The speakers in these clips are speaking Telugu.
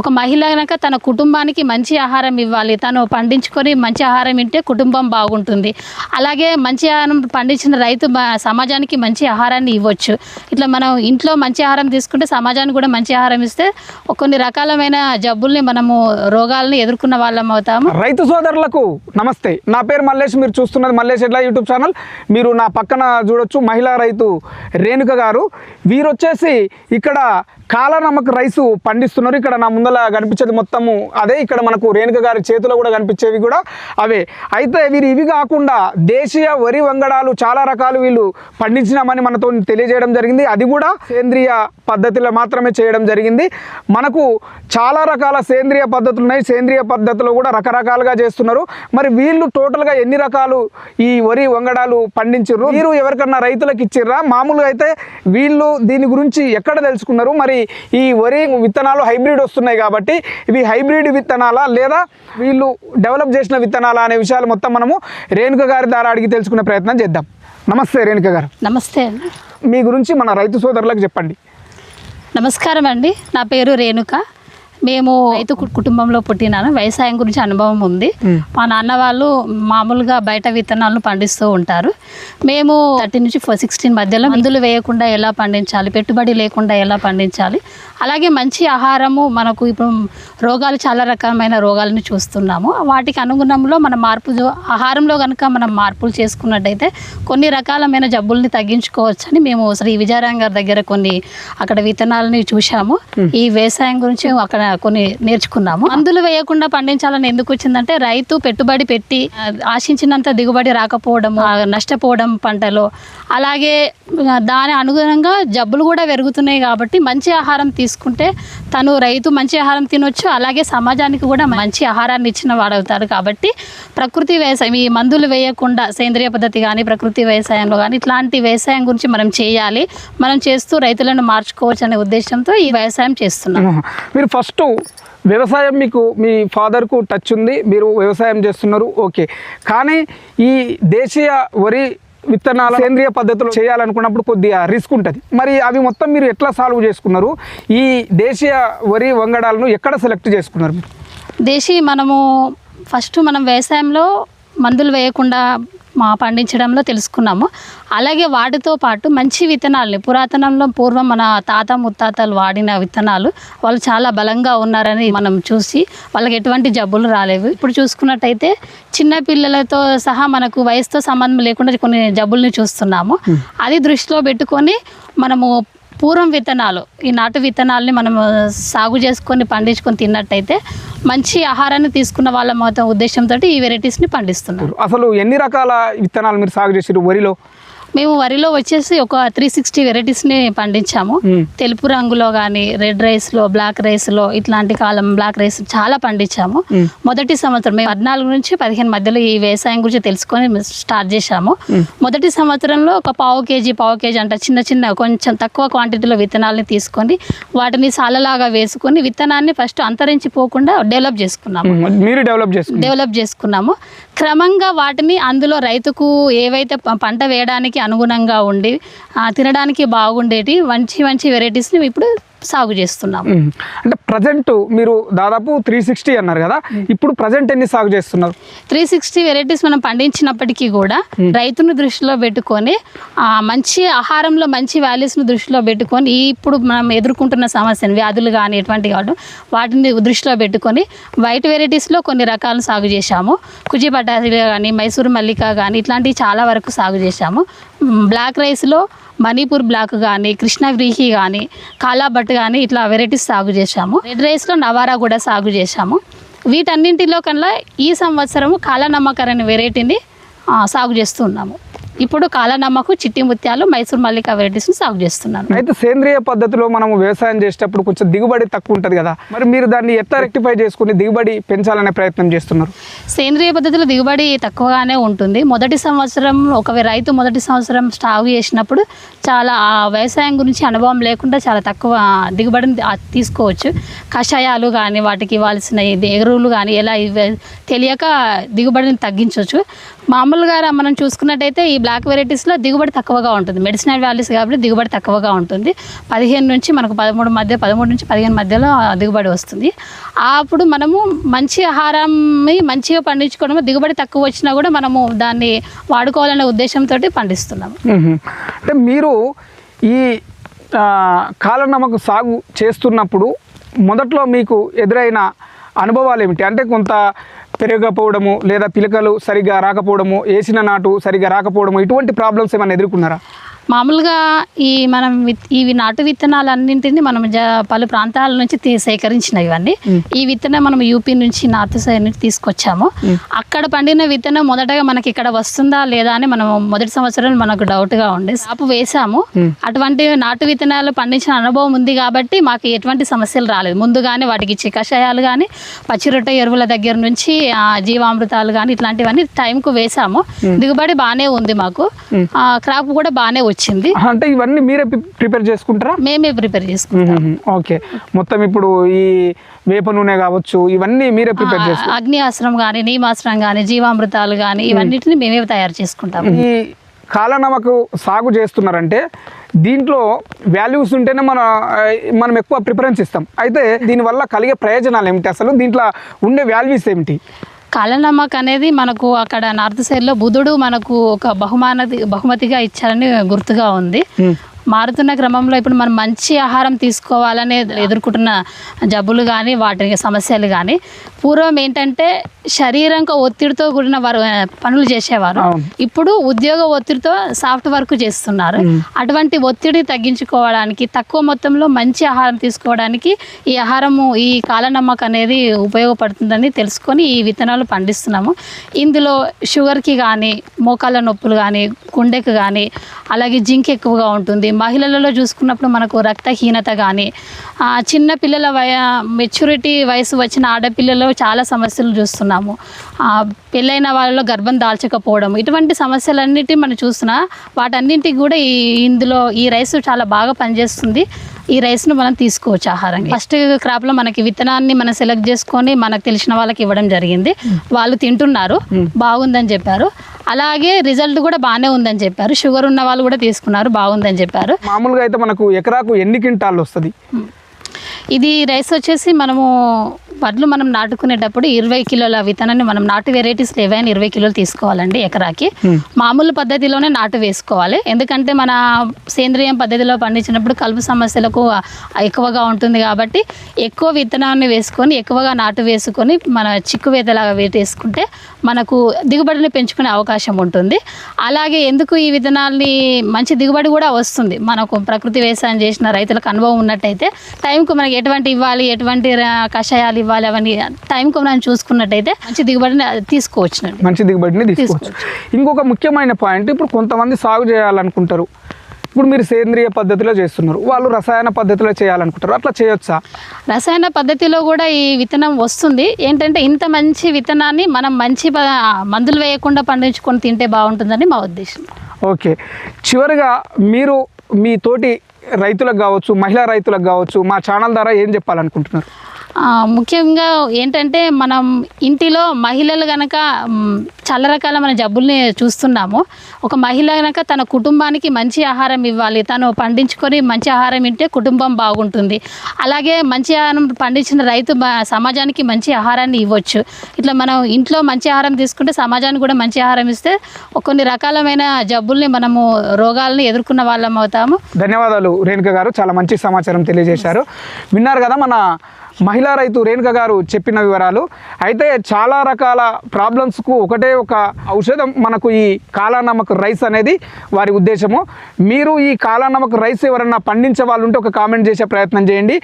ఒక మహిళ కనుక తన కుటుంబానికి మంచి ఆహారం ఇవ్వాలి తను పండించుకొని మంచి ఆహారం తింటే కుటుంబం బాగుంటుంది. అలాగే మంచి ఆహారం పండించిన రైతు సమాజానికి మంచి ఆహారాన్ని ఇవ్వచ్చు. ఇట్లా మనం ఇంట్లో మంచి ఆహారం తీసుకుంటే సమాజానికి కూడా మంచి ఆహారం ఇస్తే కొన్ని రకాలమైన జబ్బుల్ని మనము రోగాలని ఎదుర్కొన్న వాళ్ళం అవుతాము. రైతు సోదరులకు నమస్తే. నా పేరు మల్లేష్ మీరు చూస్తున్నది మల్లేష్ ఎట్లా యూట్యూబ్ ఛానల్. మీరు నా పక్కన చూడొచ్చు మహిళా రైతు రేణుక గారు. వీరు వచ్చేసి ఇక్కడ కాలనమ్మక రైసు పండిస్తున్నారు. ఇక్కడ నా ముందల కనిపించేది మొత్తము అదే. ఇక్కడ మనకు రేణుక గారి చేతిలో కూడా కనిపించేవి కూడా అవే. అయితే వీరు ఇవి కాకుండా దేశీయ వరి వంగడాలు చాలా రకాలు వీళ్ళు పండించినామని మనతో తెలియజేయడం జరిగింది. అది కూడా సేంద్రియ పద్ధతిలో మాత్రమే చేయడం జరిగింది. మనకు చాలా రకాల సేంద్రియ పద్ధతులు ఉన్నాయి. సేంద్రియ పద్ధతిలో కూడా రకరకాలుగా చేస్తున్నారు. మరి వీళ్ళు టోటల్గా ఎన్ని రకాలు ఈ వరి వంగడాలు పండించారు మీరు ఎవరికన్నా రైతులకు ఇచ్చిర్రా? మామూలుగా అయితే వీళ్ళు దీని గురించి ఎక్కడ తెలుసుకున్నారు? మరి ఈ వరి విత్తనాలు హైబ్రిడ్ వస్తున్నాయి కాబట్టి ఇవి హైబ్రిడ్ విత్తనాలా లేదా వీళ్ళు డెవలప్ చేసిన విత్తనాలా అనే విషయాలు మొత్తం మనము రేణుక గారి ద్వారా అడిగి తెలుసుకునే ప్రయత్నం చేద్దాం. నమస్తే రేణుక గారు. నమస్తే అండి. మీ గురించి మన రైతు సోదరులకు చెప్పండి. నమస్కారం అండి. నా పేరు రేణుక. మేము రైతు కుటుంబంలో పుట్టినాను వ్యవసాయం గురించి అనుభవం ఉంది. మా నాన్న వాళ్ళు మామూలుగా బయట విత్తనాలను పండిస్తూ ఉంటారు. మేము థర్టీ నుంచి సిక్స్టీన్ మధ్యలో మందులు వేయకుండా ఎలా పండించాలి పెట్టుబడి లేకుండా ఎలా పండించాలి అలాగే మంచి ఆహారము మనకు ఇప్పుడు రోగాలు చాలా రకమైన రోగాలను చూస్తున్నాము. వాటికి అనుగుణంలో మన మార్పు ఆహారంలో కనుక మనం మార్పులు చేసుకున్నట్టయితే కొన్ని రకాలమైన జబ్బుల్ని తగ్గించుకోవచ్చని మేము శ్రీ విజయరాం గారి దగ్గర కొన్ని అక్కడ విత్తనాలని చూశాము. ఈ వ్యవసాయం గురించి అక్కడ కొన్ని నేర్చుకున్నాము. మందులు వేయకుండా పండించాలని ఎందుకు వచ్చిందంటే రైతు పెట్టుబడి పెట్టి ఆశించినంత దిగుబడి రాకపోవడం నష్టపోవడం పంటలో. అలాగే దాని అనుగుణంగా జబ్బులు కూడా పెరుగుతున్నాయి కాబట్టి మంచి ఆహారం తీసుకుంటే తను రైతు మంచి ఆహారం తినొచ్చు అలాగే సమాజానికి కూడా మంచి ఆహారాన్ని ఇచ్చిన వాడవుతాడు కాబట్టి ప్రకృతి వ్యవసాయం ఈ మందులు వేయకుండా సేంద్రియ పద్ధతి కానీ ప్రకృతి వ్యవసాయంలో కానీ ఇట్లాంటి వ్యవసాయం గురించి మనం చేయాలి. మనం చేస్తూ రైతులను మార్చుకోవచ్చు అనే ఉద్దేశంతో ఈ వ్యవసాయం చేస్తున్నాం. మీరు ఫస్ట్ వ్యవసాయం మీకు మీ ఫాదర్కు టచ్ ఉంది మీరు వ్యవసాయం చేస్తున్నారు ఓకే. కానీ ఈ దేశీయ వరి విత్తనాల సేంద్రియ పద్ధతిలో చేయాలనుకున్నప్పుడు కొద్దిగా రిస్క్ ఉంటుంది. మరి అవి మొత్తం మీరు ఎట్లా సాల్వ్ చేసుకున్నారు? ఈ దేశీయ వరి వంగడాలను ఎక్కడ సెలెక్ట్ చేసుకున్నారు మీరు? దేశీ మనము ఫస్ట్ మనం వ్యవసాయంలో మందులు వేయకుండా మా పండించడంలో తెలుసుకున్నాము. అలాగే వాటితో పాటు మంచి విత్తనాలని పురాతనంలో పూర్వం మన తాత ముత్తాతలు వాడిన విత్తనాలు వాళ్ళు చాలా బలంగా ఉన్నారని మనం చూసి వాళ్ళకి ఎటువంటి జబ్బులు రాలేవు. ఇప్పుడు చూసుకున్నట్టయితే చిన్న పిల్లలతో సహా మనకు వయసుతో సంబంధం లేకుండా కొన్ని జబ్బుల్ని చూస్తున్నాము. అది దృష్టిలో పెట్టుకొని మనము పూర్వం విత్తనాలు ఈ నాటు విత్తనాలని మనం సాగు చేసుకొని పండించుకొని తిన్నట్టయితే మంచి ఆహారాన్ని తీసుకున్న వాళ్ళ మొత్తం ఉద్దేశంతో ఈ వెరైటీస్ని పండిస్తున్నారు. అసలు ఎన్ని రకాల విత్తనాలు మీరు సాగు చేసారు వరిలో? మేము వరిలో వచ్చేసి ఒక త్రీ సిక్స్టీ వెరైటీస్ని పండించాము. తెలుపు రంగులో కానీ రెడ్ రైస్లో బ్లాక్ రైస్లో ఇట్లాంటి కాలం బ్లాక్ రైస్ చాలా పండించాము. మొదటి సంవత్సరం మేము పద్నాలుగు నుంచి పదిహేను మధ్యలో ఈ వ్యవసాయం గురించి తెలుసుకొని స్టార్ట్ చేశాము. మొదటి సంవత్సరంలో ఒక పావు కేజీ పావు కేజీ అంట చిన్న చిన్న కొంచెం తక్కువ క్వాంటిటీలో విత్తనాలని తీసుకొని వాటిని సాలలాగా వేసుకొని విత్తనాన్ని ఫస్ట్ అంతరించిపోకుండా డెవలప్ చేసుకున్నాము. మీరు డెవలప్ డెవలప్ చేసుకున్నాము. క్రమంగా వాటిని అందులో రైతుకు ఏవైతే పంట వేయడానికి అనుగుణంగా ఉండి తినడానికి బాగుండేటి మంచి మంచి వెరైటీస్ని ఇప్పుడు సాగు చేస్తున్నాము. అంటే ప్రజెంట్ మీరు దాదాపు త్రీ సిక్స్టీ అన్నారు కదా ఇప్పుడు ప్రజెంట్ ఎన్ని సాగు చేస్తున్నారు? త్రీ సిక్స్టీ వెరైటీస్ మనం పండించినప్పటికీ కూడా రైతును దృష్టిలో పెట్టుకొని మంచి ఆహారంలో మంచి వాల్యూస్ని దృష్టిలో పెట్టుకొని ఇప్పుడు మనం ఎదుర్కొంటున్న సమస్యను వ్యాధులు కానీ ఎటువంటి కాదు వాటిని దృష్టిలో పెట్టుకొని వైట్ వెరైటీస్లో కొన్ని రకాలను సాగు చేశాము. కుజి పటాసీలు కానీ మైసూరు మల్లిక కానీ ఇట్లాంటివి చాలా వరకు సాగు చేశాము. బ్లాక్ రైస్లో మణిపూర్ బ్లాక్ కానీ కృష్ణవ్రీహి కానీ కాలాభట్ కానీ ఇట్లా వెరైటీస్ సాగు చేశాము. రెడ్ రైస్లో నవారా కూడా సాగు చేశాము. వీటన్నింటిలో కన్నా ఈ సంవత్సరము కాలనమ్మకర్ అనే వెరైటీని సాగు చేస్తున్నాము ఇప్పుడు కాలనమ్మకు చిట్టి ముత్యాలు మైసూర్ మల్లిక వెరైటీస్ని సాగు చేస్తున్నాను అయితే సేంద్రియ పద్ధతిలో మనం వ్యవసాయం చేసేటప్పుడు కొంచెం దిగుబడి తక్కువ ఉంటుంది కదా. మరి మీరు దాన్ని ఎట్లా రెక్టిఫై చేసుకుని దిగుబడి పెంచాలనే ప్రయత్నం చేస్తున్నారు? సేంద్రియ పద్ధతిలో దిగుబడి తక్కువగానే ఉంటుంది. మొదటి సంవత్సరం ఒక రైతు మొదటి సంవత్సరం సాగు చేసినప్పుడు చాలా ఆ వ్యవసాయం గురించి అనుభవం లేకుండా చాలా తక్కువ దిగుబడిని తీసుకోవచ్చు. కషాయాలు కానీ వాటికి ఇవ్వాల్సిన ఎరువులు కానీ ఎలా తెలియక దిగుబడిని తగ్గించవచ్చు మామూలుగా మనం చూసుకున్నట్టయితే ఈ బ్లాక్ వెరైటీస్లో దిగుబడి తక్కువగా ఉంటుంది. మెడిసినల్ వాల్యూస్ కాబట్టి దిగుబడి తక్కువగా ఉంటుంది. పదిహేను నుంచి మనకు పదమూడు మధ్య పదమూడు నుంచి పదిహేను మధ్యలో దిగుబడి వస్తుంది. అప్పుడు మనము మంచి ఆహారాన్ని మంచిగా పండించుకోవడం దిగుబడి తక్కువ వచ్చినా కూడా మనము దాన్ని వాడుకోవాలనే ఉద్దేశంతో పండిస్తున్నాము. అంటే మీరు ఈ కాలనమ్మకు సాగు చేస్తున్నప్పుడు మొదట్లో మీకు ఎదురైన అనుభవాలు ఏమిటి అంటే కొంత పెరగకపోవడము లేదా పిలకలు సరిగ్గా రాకపోవడము వేసిన నాటు సరిగ్గా రాకపోవడము ఇటువంటి ప్రాబ్లమ్స్ ఏమైనా ఎదుర్కొన్నారా? మామూలుగా ఈ మనం ఇవి నాటు విత్తనాలన్నింటినీ మనం పలు ప్రాంతాల నుంచి సేకరించినవి ఇవన్నీ ఈ విత్తనం మనం యూపీ నుంచి నార్త్ సైడ్ నుంచి తీసుకొచ్చాము. అక్కడ పండిన విత్తనం మొదటగా మనకి ఇక్కడ వస్తుందా లేదా అని మనం మొదటి సంవత్సరం మనకు డౌట్గా ఉండే సాపు వేసాము. అటువంటి నాటు విత్తనాలు పండించిన అనుభవం ఉంది కాబట్టి మాకు ఎటువంటి సమస్యలు రాలేదు. ముందుగానే వాటికి ఇచ్చే కషాయాలు కానీ పచ్చిరొట్ట ఎరువుల దగ్గర నుంచి ఆ, జీవామృతాలు కానీ ఇట్లాంటివన్నీ టైంకు వేసాము. దిగుబడి బాగానే ఉంది మాకు. క్రాప్ కూడా బాగానే వచ్చింది అంటే ఇవన్నీ మీరే ప్రి- ప్రిపేర్ చేసుకుంటారా? మేమే ప్రిపేర్ చేసుకుంటాం. ఓకే. మొత్తం ఇప్పుడు ఈ వేప నూనె కావచ్చు ఇవన్నీ మీరే ప్రిపేర్ చేసుకుంటారు అగ్ని ఆశ్రమం కానీ నీమాశ్రం కానీ జీవామృతాలు కానీ ఇవన్నిటిని మేమే తయారు చేసుకుంటాం. ఈ కాలనమకు సాగు చేస్తున్నారంటే దీంట్లో వాల్యూస్ ఉంటేనే మన మనం ఎక్కువ ప్రిఫరెన్స్ ఇస్తాం. అయితే దీనివల్ల కలిగే ప్రయోజనాలు ఏమిటి? అసలు దీంట్లో ఉండే వాల్యూస్ ఏమిటి? కాలనమ్మక్ అనేది మనకు అక్కడ నార్త్ సైడ్లో బుధుడు మనకు ఒక బహుమానతి బహుమతిగా ఇచ్చారని గుర్తుగా ఉంది. మారుతున్న క్రమంలో ఇప్పుడు మనం మంచి ఆహారం తీసుకోవాలనే ఎదుర్కొంటున్న జబ్బులు కానీ వాటి సమస్యలు కానీ పూర్వం ఏంటంటే శరీరంక ఒత్తిడితో కూడిన వారు పనులు చేసేవారు. ఇప్పుడు ఉద్యోగ ఒత్తిడితో సాఫ్ట్ వర్క్ చేస్తున్నారు. అటువంటి ఒత్తిడి తగ్గించుకోవడానికి తక్కువ మొత్తంలో మంచి ఆహారం తీసుకోవడానికి ఈ ఆహారము ఈ కాలనమ్మక అనేది ఉపయోగపడుతుందని తెలుసుకొని ఈ విత్తనాలు పండిస్తున్నాము. ఇందులో షుగర్కి కానీ మోకాళ్ళ నొప్పులు కానీ గుండెకు కానీ అలాగే జింక్ ఎక్కువగా ఉంటుంది మహిళలలో చూసుకున్నప్పుడు మనకు రక్తహీనత కానీ చిన్న పిల్లల వయ మెచ్యూరిటీ వయసు వచ్చిన ఆడపిల్లల్లో చాలా సమస్యలు చూస్తున్నాము. పెళ్ళైన వాళ్ళలో గర్భం దాల్చకపోవడం ఇటువంటి సమస్యలన్నిటి మనం చూస్తున్నా వాటన్నింటికి కూడా ఈ ఇందులో ఈ రైస్ చాలా బాగా పనిచేస్తుంది. ఈ రైస్ను మనం తీసుకోవచ్చు ఆహారంగా. ఫస్ట్ క్రాప్లో మనకి విత్తనాన్ని మనం సెలెక్ట్ చేసుకొని మనకు తెలిసిన వాళ్ళకి ఇవ్వడం జరిగింది. వాళ్ళు తింటున్నారు. బాగుందని చెప్పారు. అలాగే రిజల్ట్ కూడా బాగానే ఉందని చెప్పారు. షుగర్ ఉన్న వాళ్ళు కూడా తీసుకున్నారు. బాగుందని చెప్పారు. మామూలుగా అయితే మనకు ఎకరాకు ఎన్ని క్వింటాలు వస్తుంది? ఇది రైస్ వచ్చేసి మనము వడ్లు మనం నాటుకునేటప్పుడు ఇరవై కిలోల విత్తనాన్ని మనం నాటు వెరైటీస్ ఏవైనా ఇరవై కిలోలు తీసుకోవాలండి ఎకరాకి. మామూలు పద్ధతిలోనే నాటు వేసుకోవాలి. ఎందుకంటే మన సేంద్రియం పద్ధతిలో పండించినప్పుడు కలుపు సమస్యలకు ఎక్కువగా ఉంటుంది కాబట్టి ఎక్కువ విత్తనాన్ని వేసుకొని ఎక్కువగా నాటు వేసుకొని మన చిక్కు వేతలాగా వేటేసుకుంటే మనకు దిగుబడిని పెంచుకునే అవకాశం ఉంటుంది. అలాగే ఎందుకు ఈ విత్తనాల్ని మంచి దిగుబడి కూడా వస్తుంది. మనకు ప్రకృతి వ్యవసాయం చేసిన రైతులకు అనుభవం ఉన్నట్టయితే టైంకు మనకి ఎటువంటి ఇవ్వాలి ఎటువంటి కషాయాలు ఇవ్వాలి అవన్నీ. టైంకు మనం చూసుకున్నట్టయితే మంచి దిగుబడిని తీసుకోవచ్చునండి. మంచి దిగుబడిని తీసుకోవచ్చు. ఇంకొక ముఖ్యమైన పాయింట్ ఇప్పుడు కొంతమంది సాగు చేయాలనుకుంటారు. ఇప్పుడు మీరు సేంద్రియ పద్ధతిలో చేస్తున్నారు. వాళ్ళు రసాయన పద్ధతిలో చేయాలనుకుంటారు. అట్లా చేయొచ్చా? రసాయన పద్ధతిలో కూడా ఈ విత్తనం వస్తుంది. ఏంటంటే ఇంత మంచి విత్తనాన్ని మనం మంచి మందులు వేయకుండా పండించుకొని తింటే బాగుంటుందని మా ఉద్దేశం. ఓకే. చివరిగా మీరు మీ తోటి రైతులకు కావచ్చు మహిళా రైతులకు కావచ్చు మా ఛానల్ ద్వారా ఏం చెప్పాలనుకుంటున్నారు? ముఖ్యంగా ఏంటంటే మనం ఇంటిలో మహిళలు గనక చాలా రకాల మన జబ్బుల్ని చూస్తున్నాము. ఒక మహిళ గనక తన కుటుంబానికి మంచి ఆహారం ఇవ్వాలి. తను పండించుకొని మంచి ఆహారం ఇంటే కుటుంబం బాగుంటుంది. అలాగే మంచి ఆహారం పండించిన రైతు సమాజానికి మంచి ఆహారాన్ని ఇవ్వచ్చు. ఇట్లా మనం ఇంట్లో మంచి ఆహారం తీసుకుంటే సమాజానికి కూడా మంచి ఆహారం ఇస్తే కొన్ని రకాలమైన జబ్బుల్ని మనము రోగాలని ఎదుర్కొన్న వాళ్ళం అవుతాము. ధన్యవాదాలు రేణుక గారు. చాలా మంచి సమాచారం తెలియజేశారు. విన్నారు కదా మన మహిళా రైతు రేణుక గారు చెప్పిన వివరాలు. అయితే చాలా రకాల ప్రాబ్లమ్స్కు ఒకటే ఒక ఔషధం మనకు ఈ కాలానమక్ రైస్ అనేది వారి ఉద్దేశము. మీరు ఈ కాలానమక్ రైస్ ఎవరన్నా పండించే వాళ్ళు ఉంటే ఒక కామెంట్ చేసే ప్రయత్నం చేయండి.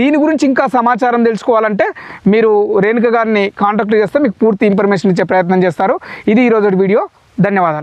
దీని గురించి ఇంకా సమాచారం తెలుసుకోవాలంటే మీరు రేణుక గారిని కాంటాక్ట్ చేస్తే మీకు పూర్తి ఇన్ఫర్మేషన్ ఇచ్చే ప్రయత్నం చేస్తారు. ఇది ఈరోజు వీడియో. ధన్యవాదాలు.